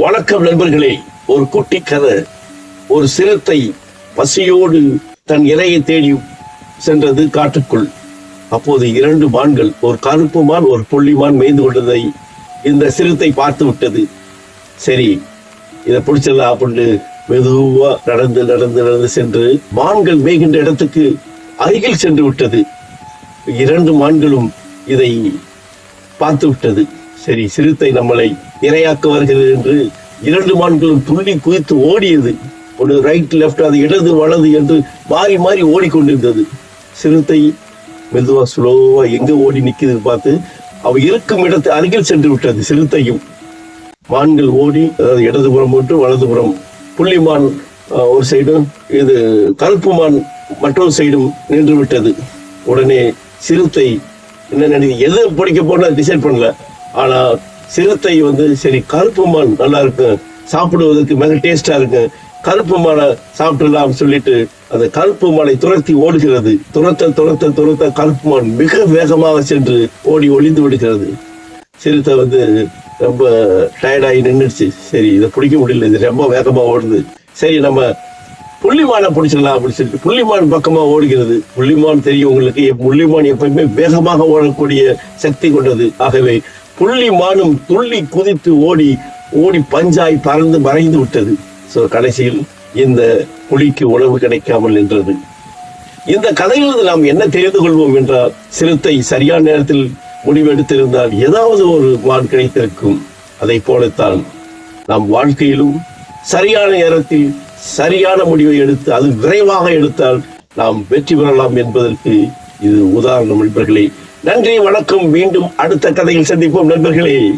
வணக்கம் நண்பர்களே. ஒரு குட்டி கதை. ஒரு சிறுத்தை பசியோடு தன் இலையை தேடி சென்றது காட்டுக்குள். அப்போது இரண்டு மான்கள் ஒரு கருப்பு மான் ஒரு புள்ளி மான் மேய்ந்து கொண்டதை இந்த சிறுத்தை பார்த்து விட்டது. சரி இதை பிடிச்சிடலாம் அப்படின்னு மெதுவா நடந்து நடந்து நடந்து சென்று மான்கள் மேய்கின்ற இடத்துக்கு அருகில் சென்று விட்டது. இரண்டு மான்களும் இதை பார்த்து விட்டது. சரி சிறுத்தை நம்மளை இரையாக்க வருகிறது என்று இரண்டு மான்களும் துள்ளி குதித்து ஓடியது. ஒரு ரைட் லெஃப்ட் அது இடது வலது என்று மாறி மாறி ஓடிக்கொண்டிருந்தது. சிறுத்தை மெதுவா ஸ்லோவா எங்க ஓடி நிக்குது பார்த்து அவ இருக்கும் இடத்து அருகில் சென்று விட்டது சிறுத்தையும். மான்கள் ஓடி அதாவது இடதுபுறம் மட்டும் வலதுபுறம் புள்ளிமான் ஒரு சைடும் இது கருப்பு மான் மற்றொரு சைடும் நின்று விட்டது. உடனே சிறுத்தை என்ன நினைக்கிறது எது பிடிக்க போனா டிசைட் பண்ணல. ஆனா சிறுத்தை வந்து சரி கருப்பு மான் நல்லா இருக்கு சாப்பிடுவதற்கு மிக டேஸ்டா இருக்கு. கருப்பு மானை சாப்பிடலாம் சொல்லிட்டு அந்த கருப்பு மானை துரத்தி ஓடுகிறது. துரத்த துரத்த துரத்த கருப்பு மான் மிக வேகமாக சென்று ஓடி ஒளிந்து விடுகிறது. சிறுத்தை வந்து ரொம்ப டயர்டாகி நின்றுச்சு சரி இதை பிடிக்க முடியல இது ரொம்ப வேகமாக ஓடுது. சரி நம்ம புள்ளிமானை பிடிச்சிடலாம் அப்படின்னு சொல்லிட்டு புள்ளிமான் பக்கமாக ஓடுகிறது. புள்ளிமான் தெரியும் உங்களுக்கு புள்ளிமான் எப்பயுமே வேகமாக ஓடக்கூடிய சக்தி கொண்டது. ஆகவே புள்ளி மானும் துள்ளி குதித்து ஓடி ஓடி பஞ்சாய் பறந்து மறைந்து விட்டது. சோ கடைசியில் இந்த புலிக்கு உணவு கிடைக்காமல் நின்றது. இந்த கதையிலிருந்து நாம் என்ன தெரிந்து கொள்வோம் என்றால் சிறுத்தை சரியான நேரத்தில் முடிவெடுத்திருந்தால் ஏதாவது ஒரு மான் கிடைத்திருக்கும். அதை போலத்தான் நாம் வாழ்க்கையிலும் சரியான நேரத்தில் சரியான முடிவை எடுத்து அது விரைவாக எடுத்தால் நாம் வெற்றி பெறலாம் என்பதற்கு இது உதாரணம் நண்பர்களே. நன்றி வணக்கம். மீண்டும் அடுத்த கதையில் சந்திப்போம் நண்பர்களே.